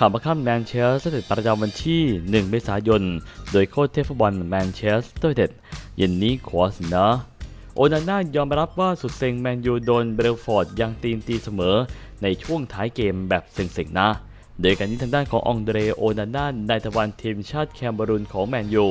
ข่าวมาข้ามแมนเชสเตอร์ยูไนต็ดประจำวันที่ 1 เมษายน โดยโค้ชเทฟบอลแมนเชสเตอร์ยูไนเต็ดเย็นนี้ขอเสนอโอนาน่ายอมรับว่าสุดเซ็งแมนยูโดนเบลฟอร์ดยังตีนตีเสมอในช่วงท้ายเกมแบบเซ็งๆนะ โดยการนี้ทางด้านขององเดรโอนาน่านายตะวันทีมชาติแคมเบรูนของแมนยู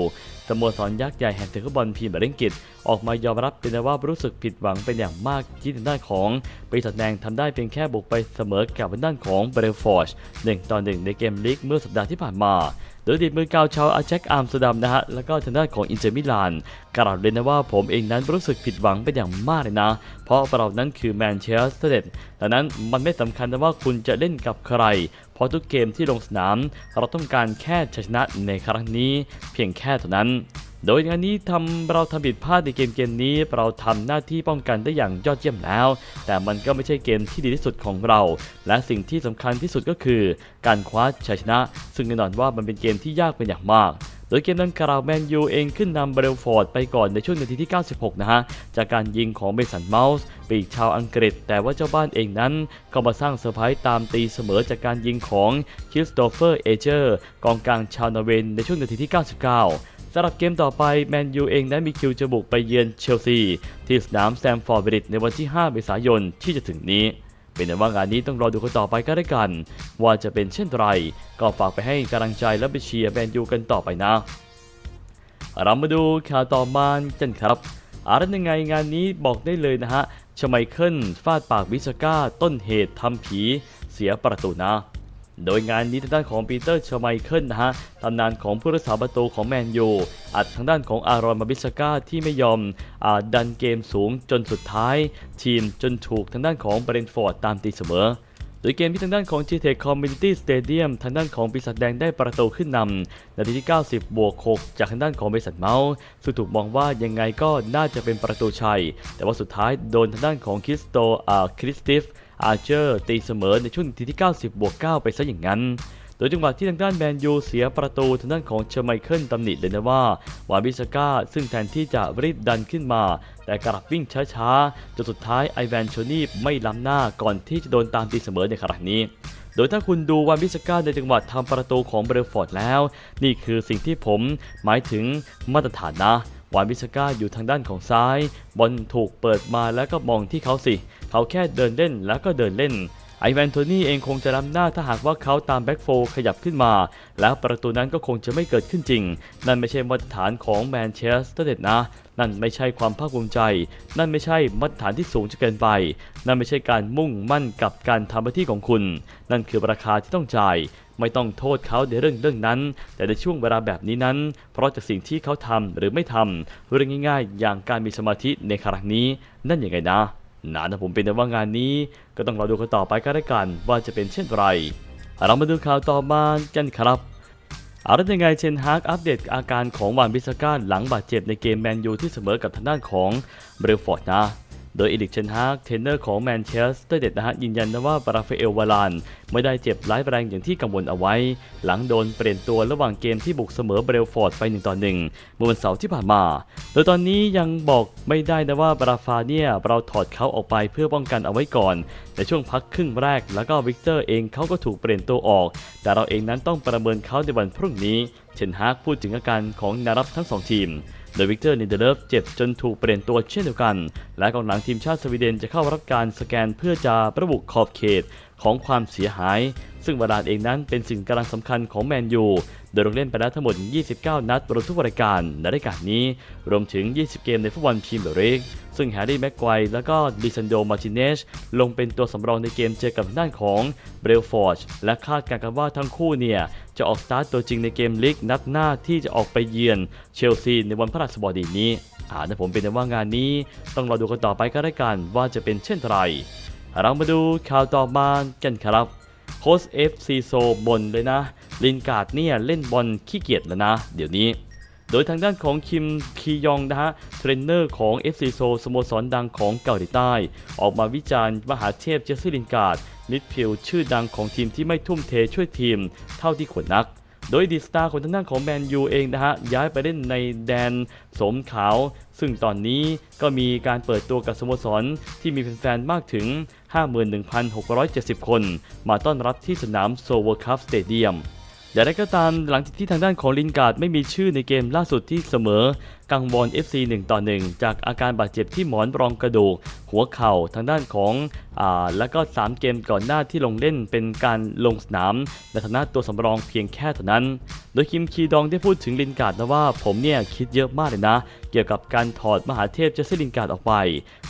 สโมสรยักษ์ใหญ่แห่งศึกฟุตบอลพรีเมียร์ลีกอังกิตออกมายอมรับเป็นว่ารู้สึกผิดหวังเป็นอย่างมากที่ทางด้านของปีศาจแดงทำได้เพียงแค่บุกไปเสมอกับทางด้านของเบรลฟอร์ชหนึ่งต่อหนึ่งในเกมลีกเมื่อสัปดาห์ที่ผ่านมา โดยดีดมือเกาวชาวอาเจ็กอาร์มสเตอร์ดัมนะฮะ แล้วก็ทางด้านของอินเตอร์มิลานกล่าวเลยนะว่าผมเองนั้นรู้สึกผิดหวังเป็นอย่างมากเลยนะ เพราะเรานั้นคือแมนเชสเตอร์เดดังนั้นมันไม่สำคัญนะว่าคุณจะเล่นกับใคร เพราะทุกเกมที่ลงสนาม เราต้องการแค่ชนะในครั้งนี้ เพียงแค่เท่านั้น โดยงานนี้ทำเราทำผิดพลาดในเกมเกมนี้ เราทำหน้าที่ป้องกันได้อย่างยอดเยี่ยมแล้ว แต่มันก็ไม่ใช่เกมที่ดีที่สุดของเรา และสิ่งที่สำคัญที่สุดก็คือ การคว้าชัยชนะ ซึ่งแน่นอนว่ามันเป็นเกมที่ยากเป็นอย่างมากโดยเกมดังกล่าวแมนยูเองขึ้นนำเบรลฟอร์ดไปก่อนในช่วงนาทีที่ 96 นะฮะ จากการยิงของเบสันเมาส์ ปีกชาวอังกฤษ แต่ว่าเจ้าบ้านเองนั้น ก็มาสร้างเซอร์ไพรส์ตามตีเสมอจากการยิงของคริสโตเฟอร์เอเจอร์กองกลางชาวนอร์เวนในช่วงนาทีที่ 99 สำหรับเกมต่อไปแมนยูเองนั้นมีคิวจะบุกไปเยือนเชลซี ที่สนามแซมฟอร์ดบริดในวันที่ 5 เมษายนที่จะถึงนี้ เป็นแต่ว่างานนี้ต้องรอดูกันต่อไปก็ได้กัน ว่าจะเป็นเช่นไร ก็ฝากไปให้กำลังใจและไปเชียร์แมนยูกันต่อไปนะ เรามาดูข่าวต่อมากันครับอะไรยังไงงานนี้บอกได้เลยนะฮะชไมเคิลฟาดปากวิสก้าต้นเหตุทำผี เสียประตูนะ โดยงานนี้ทางด้านของปีเตอร์ชไมเคิลนะฮะตำนานของผู้รักษาประตูของแมนยูอัดทางด้านของอารอนมาบิสก้าที่ไม่ยอมอดันเกมสูงจนสุดท้าย ทีมจนถูกทางด้านของเบรนท์ฟอร์ดตามตีเสมอโดยเกมที่ทางด้านของ g t e c Community Stadium ทางด้านของปีศาจแดงได้ประตูขึ้นนำนาทีที่ 90 บวก 6 จากทางด้านของบริษัทเมาส์ซึ่งถูกมองว่ายังไงก็น่าจะเป็นประตูชัย แต่ว่าสุดท้ายโดนทางด้านของคริสโตอ่าคริสติฟ อาร์เจอร์ตีเสมอในช่วงทีที่ 90 บวก 9 ไปซะอย่างนั้น โดยจังหวะที่ทางด้านแมนยูเสียประตูทางด้านของเชอร์ไมเคิลตำหนิเลยนะว่า วาบิสก้าซึ่งแทนที่จะรีบดันขึ้นมา แต่กลับวิ่งช้าๆ จนสุดท้ายไอแวนโชนี่ไม่ล้ำหน้าก่อนที่จะโดนตามตีเสมอในครั้งนี้โดยถ้าคุณดูวานบิสก้าในจังหวะทำประตูของเบรลฟอร์ดแล้ว นี่คือสิ่งที่ผมหมายถึงมาตรฐานนะ วานบิสก้าอยู่ทางด้านของซ้าย บอลถูกเปิดมาแล้วก็มองที่เขาสิ เขาแค่เดินเล่นแล้วก็เดินเล่นไอแวนโทนี่เองคงจะล้ำหน้าถ้าหากว่าเขาตามแบ็กโฟขยับขึ้นมา แล้วประตูนั้นก็คงจะไม่เกิดขึ้นจริง นั่นไม่ใช่มาตรฐานของแมนเชสเตอร์เดดนะ นั่นไม่ใช่ความภาคภูมิใจ นั่นไม่ใช่มาตรฐานที่สูงจนเกินไป นั่นไม่ใช่การมุ่งมั่นกับการทำหน้าที่ของคุณ นั่นคือราคาที่ต้องจ่าย ไม่ต้องโทษเขาในเรื่องเรื่องนั้น แต่ในช่วงเวลาแบบนี้นั้น เพราะจากสิ่งที่เขาทำหรือไม่ทำเรื่องง่าย ๆ อย่างการมีสมาธิในครั้งนี้ นั่นยังไงนะนะนะผมเป็นแต่ว่างานนี้ ก็ต้องรอดูกันต่อไปก็ได้วกันว่าจะเป็นเช่นไร เรามาดูข่าวต่อมากันครับอาละยังไงเชนฮากอัปเดตอาการของวานบิสก้าหลังบาดเจ็บในเกมแมนยูที่เสมอกับทางด้านของเบรลฟอร์ดนะ โดยอีลิกเชนฮากเทรนเนอร์ของแมนเชสเตอร์เด็ดนะฮะยืนยันนะว่าบราฟเอลวาลานไม่ได้เจ็บร้ายแรงอย่างที่กังวลเอาไว้ หลังโดนเปลี่ยนตัวระหว่างเกมที่บุกเสมอเบรลฟอร์ดไป1ต่อ1เมื่อวันเสาร์ที่ผ่านมา โดยตอนนี้ยังบอกไม่ได้นะว่าบราฟาเนี่ยเราถอดเขาออกไปเพื่อป้องกันเอาไว้ก่อนในช่วงพักครึ่งแรกแล้วก็วิกเตอร์เองเขาก็ถูกเปลี่ยนตัวออก แต่เราเองนั้นต้องประเมินเขาในวันพรุ่งนี้เชนฮากพูดถึงอาการของนารับทั้งสองทีม โดยวิกเตอร์นิเดเลฟเจ็บจนถูกเปลี่ยนตัวเช่นเดียวกัน และกองหลังทีมชาติสวีเดนจะเข้ารับการสแกนเพื่อจะระบุขอบเขตของความเสียหาย ซึ่งวาลานเองนั้นเป็นสิ่งกำลังสำคัญของแมนยู โดยลงเล่นไปแล้วทั้งหมด 29 นัดรวมทุกรายการในรายการนี้ รวมถึง 20 เกมในฟุตบอลพรีเมียร์ลีกซึ่งแฮร์รี่แม็กไกวร์แล้วก็ดิซันโดมาร์ติเนสลงเป็นตัวสำรองในเกมเจอกับด้านของเบรลฟอร์ดและคาดการณ์กันว่าทั้งคู่เนี่ย จะออกสตาร์ทตัวจริงในเกมลีกนัดหน้าที่จะออกไปเยือนเชลซีในวันพฤหัสบดีนี้อ่าแต่ผมเป็นแต่ว่างานนี้ ต้องรอดูกันต่อไปก็ได้กันว่าจะเป็นเช่นไรเรามาดูข่าวต่อมากันครับ ค้ชเอฟซีโซบนเลยนะลินการ์ดเนี่ยเล่นบอลขี้เกียจแล้วนะ เดี๋ยวนี้ โดยทางด้านของคิมคียองนะฮะเทรนเนอร์ของ FC โซสโมสรดังของเกาหลีใต้ ออกมาวิจารณ์มหาเทพเจสซี่ลินการ์ดมิดฟิลด์ชื่อดังของทีมที่ไม่ทุ่มเทช่วยทีมเท่าที่ควรนัก โดยดิสตาคนทางด้านของแมนยูเองนะฮะย้ายไปเล่นในแดนสมขาว ซึ่งตอนนี้ก็มีการเปิดตัวกับสโมสรที่มีแฟนๆมากถึง 51,670 คน มาต้อนรับที่สนามโซเวอร์คัพสเตเดียมอย่างไรก็ตามหลังจากที่ทางด้านของลินการ์ดไม่มีชื่อในเกมล่าสุดที่เสมอกังวอน FC 1ต่อ1 จากอาการบาดเจ็บที่หมอนรองกระดูก หัวเข่าทางด้านของอ่าแล้วก็ 3 เกมก่อนหน้าที่ลงเล่นเป็นการลงสนามในฐานะตัวสำรองเพียงแค่เท่านั้น โดยคิมคีดองได้พูดถึงลินการ์ดนะว่าผมเนี่ยคิดเยอะมากเลยนะ เกี่ยวกับการถอดมหาเทพเจสซี่ลินการ์ดออกไป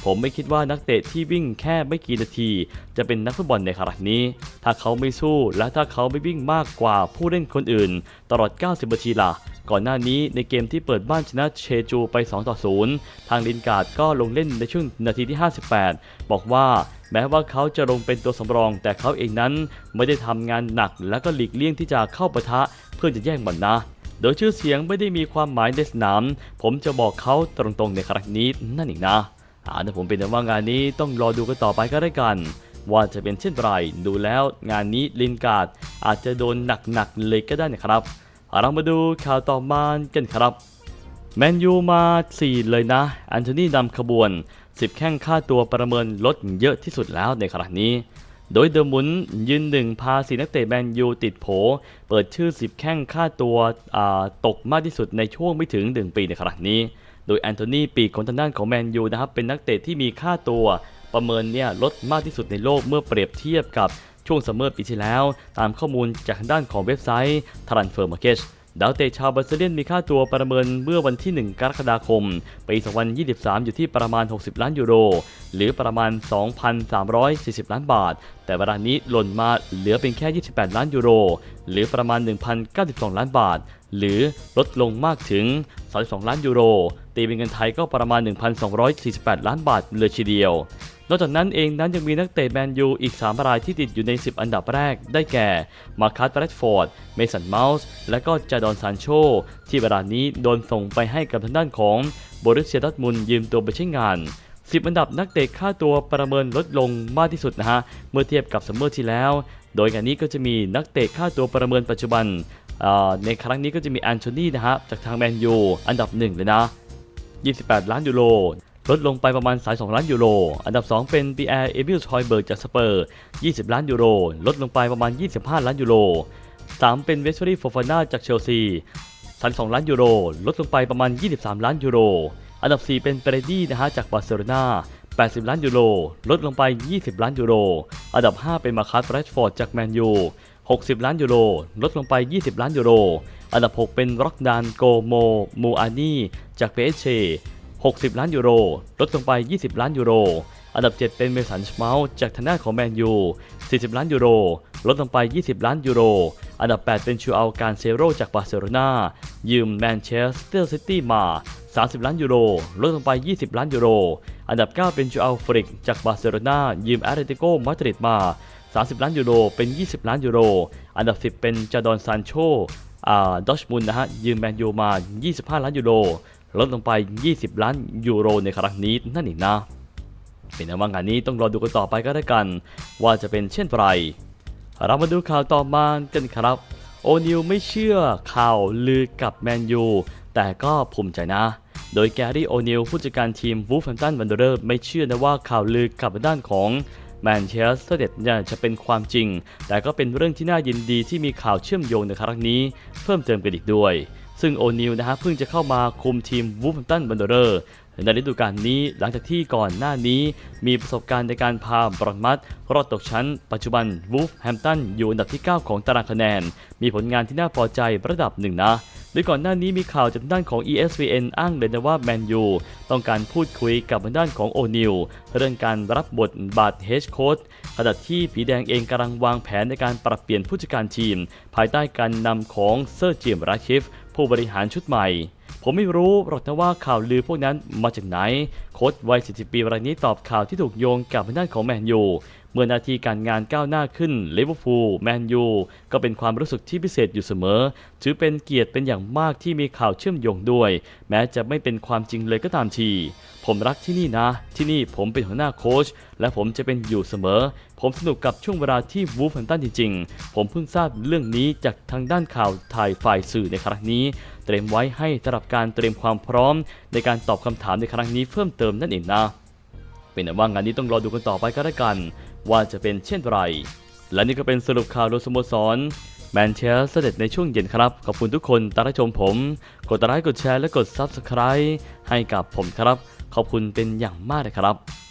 ผมไม่คิดว่านักเตะที่วิ่งแค่ไม่กี่นาที จะเป็นนักฟุตบอลในขนาดนี้ ถ้าเขาไม่สู้และถ้าเขาไม่วิ่งมากกว่าผู้เล่นคนอื่น ตลอด 90นาทีล่ะ ก่อนหน้านี้ในเกมที่เปิดบ้านชนะเชจูไป 2 ต่อ 0 ทางลินการ์ดก็ลงเล่นในช่วงนาทีที่ 58 บอกว่าแม้ว่าเขาจะลงเป็นตัวสำรอง แต่เขาเองนั้นไม่ได้ทำงานหนักและก็หลีกเลี่ยงที่จะเข้าปะทะเพื่อจะแย่งบอลนะโดยชื่อเสียงไม่ได้มีความหมายในสนาม ผมจะบอกเขาตรงๆในครั้งนี้นั่นเองนะอาแต่ผมเป็นแต่ว่างานนี้ต้องรอดูกันต่อไปก็ได้กันว่าจะเป็นเช่นไร ดูแล้วงานนี้ลินการ์ดอาจจะโดนหนักๆเลยก็ได้นะครับ เรามาดูข่าวต่อมากันครับ แมนยูมา 4 เลยนะแอนโทนีนำขบวน 10 แข้งค่าตัวประเมินลดเยอะที่สุดแล้วในขณะนี้ โดยเดอะมุนยืนหนึ่งพาสีนักเตะแมนยูติดโผ เปิดชื่อ 10 แข้งค่าตัวตกมากที่สุดในช่วงไม่ถึง 1 ปีในขณะนี้ โดยแอนโทนีปีกของทางด้านของแมนยูนะครับเป็นนักเตะที่มีค่าตัวประเมินเนี่ยลดมากที่สุดในโลกเมื่อเปรียบเทียบกับ ช่วงซัมเมอร์ปีที่แล้ว ตามข้อมูลจากด้านของเว็บไซต์ Transfer Market ดาวเตะชาวบราซิเลียนมีค่าตัวประเมินเมื่อวันที่ 1 กรกฎาคม ปี 2023 อยู่ที่ประมาณ 60 ล้านยูโร หรือประมาณ 2,340 ล้านบาท แต่เวลานี้หล่นมาเหลือเป็นแค่ 28 ล้านยูโร หรือประมาณ 1,092 ล้านบาทหรือลดลงมากถึง 32 ล้านยูโร ตีเป็นเงินไทยก็ประมาณ 1,248 ล้านบาทเลยทีเดียวนอกจากนั้นเองนั้นยังมีนักเตะแมนยูอีก 3 รายที่ติดอยู่ใน 10 อันดับแรกได้แก่ มาคัสแรดฟอร์ด เมสันเมาส์ และก็จาดอนซานโช ที่เวลานี้โดนส่งไปให้กับทางด้านของบรุสเซียดอร์ทมุนยืมตัวไปใช้งาน 10 อันดับนักเตะค่าตัวประเมินลดลงมากที่สุดนะฮะ เมื่อเทียบกับซัมเมอร์ที่แล้ว โดยงานนี้ก็จะมีนักเตะค่าตัวประเมินปัจจุบัน ในครั้งนี้ก็จะมีแอนโทนีนะฮะจากทางแมนยูอันดับหนึ่งเลยนะ 28 ล้านยูโรลดลงไปประมาณ 32 ล้านยูโร อันดับ 2 เป็นปีแอร์เอมิลชอยเบิร์กจากสเปอร์ 20 ล้านยูโร ลดลงไปประมาณ 25 ล้านยูโร 3 เป็นเวสเฟอรี่โฟฟาน่าจากเชลซี 32 ล้านยูโร ลดลงไปประมาณ 23 ล้านยูโร อันดับ 4 เป็นเปเรดี้นะฮะจากบาร์เซโลนา80 ล้านยูโร ลดลงไป 20 ล้านยูโร อันดับ 5 เป็นมาคัสแรชฟอร์ดจากแมนยู 60 ล้านยูโร ลดลงไป 20 ล้านยูโร อันดับ 6 เป็นร็อกดานโกโมมูอานีจากเปเช60 ล้านยูโร ลดลงไป 20 ล้านยูโร อันดับ 7 เป็นเมสันชมาลจากทางด้าของแมนยู 40 ล้านยูโร ลดลงไป 20 ล้านยูโร อันดับ 8 เป็นชูอัลการเซโรจากบาร์เซโลนายืมแมนเชสเตอร์ซิตี้มา 30 ล้านยูโร ลดลงไป 20 ล้านยูโร อันดับ 9 เป็นชูอัลฟริกจากบาร์เซโลนายืมแอตเลติโกมาดริดมา 30 ล้านยูโร เป็น 20 ล้านยูโร อันดับ 10 เป็นจาดอนซานโชอ่าดอชมุนนะฮะ ยืมแมนยูมา 25 ล้านยูโร ลดลงไป 20 ล้านยูโรในครั้งนี้นั่นเองนะ เป็นว่างานนี้ต้องรอดูกันต่อไปก็ได้กัน ว่าจะเป็นเช่นไร เรามาดูข่าวต่อมากันครับ โอนิวไม่เชื่อข่าวลือกับแมนยู แต่ก็ภูมิใจนะโดยแกรี่โอนิวผู้จัดการทีมวูฟแฮมตันวันเดอร์ไม่เชื่อนะว่าข่าวลือกับด้านของ แมนเชสเตอร์เด็ดเนี่ยจะเป็นความจริง แต่ก็เป็นเรื่องที่น่ายินดีที่มีข่าวเชื่อมโยงในครั้งนี้ เพิ่มเติมกันอีกด้วยซึ่งโอนิลนะฮะเพิ่งจะเข้ามาคุมทีมวูฟแฮมตันบันเดอร์ ในฤดูกาลนี้หลังจากที่ก่อนหน้านี้ มีประสบการณ์ในการพาบรอนมัดรอดตกชั้น ปัจจุบันวูฟแฮมตันอยู่อันดับที่ 9 ของตารางคะแนน มีผลงานที่น่าพอใจระดับหนึ่งนะโดยก่อนหน้านี้มีข่าวจากด้านของ ESPN อ้างเลยนะว่าแมนยูต้องการพูดคุยกับด้านของโอนิวเรื่องการรับบทบาทเฮดโค้ชขณะที่ผีแดงเองกำลังวางแผนในการปรับเปลี่ยนผู้จัดการทีม ภายใต้การนำของเซอร์จิมราชิฟผู้บริหารชุดใหม่ ผมไม่รู้หรอกนะว่าข่าวลือพวกนั้นมาจากไหน โค้ชวัย 40 ปีรายนี้ตอบข่าวที่ถูกโยงกับด้านของแมนยู เมื่อหนาทีการงานก้าวหน้าขึ้นลิเวอร์พูลแมนยูก็เป็นความรู้สึกที่พิเศษอยู่เสมอ ถือเป็นเกียรติเป็นอย่างมากที่มีข่าวเชื่อมโยงด้วย แม้จะไม่เป็นความจริงเลยก็ตามที ผมรักที่นี่นะ ที่นี่ผมเป็นหัวหน้าโค้ชและผมจะเป็นอยู่เสมอ ผมสนุกกับช่วงเวลาที่วูฟแฮมตันจริงๆ ผมเพิ่งทราบเรื่องนี้จากทางด้านข่าวถ่ายฝ่ายสื่อในครั้งนี้ เตรียมไว้ให้สำหรับการเตรียมความพร้อม ในการตอบคำถามในครั้งนี้เพิ่มเติมนั่นเองนะเป็นแต่ว่างานนี้ต้องรอดูกันต่อไปก็แล้วกัน ว่าจะเป็นเช่นไร และนี่ก็เป็นสรุปข่าวโดยสโมสรแมนเชสเตอร์ในช่วงเย็นครับ ขอบคุณทุกคนตามรับชมผม กดไลค์กดแชร์และกด Subscribe ให้กับผมครับ ขอบคุณเป็นอย่างมากเลยครับ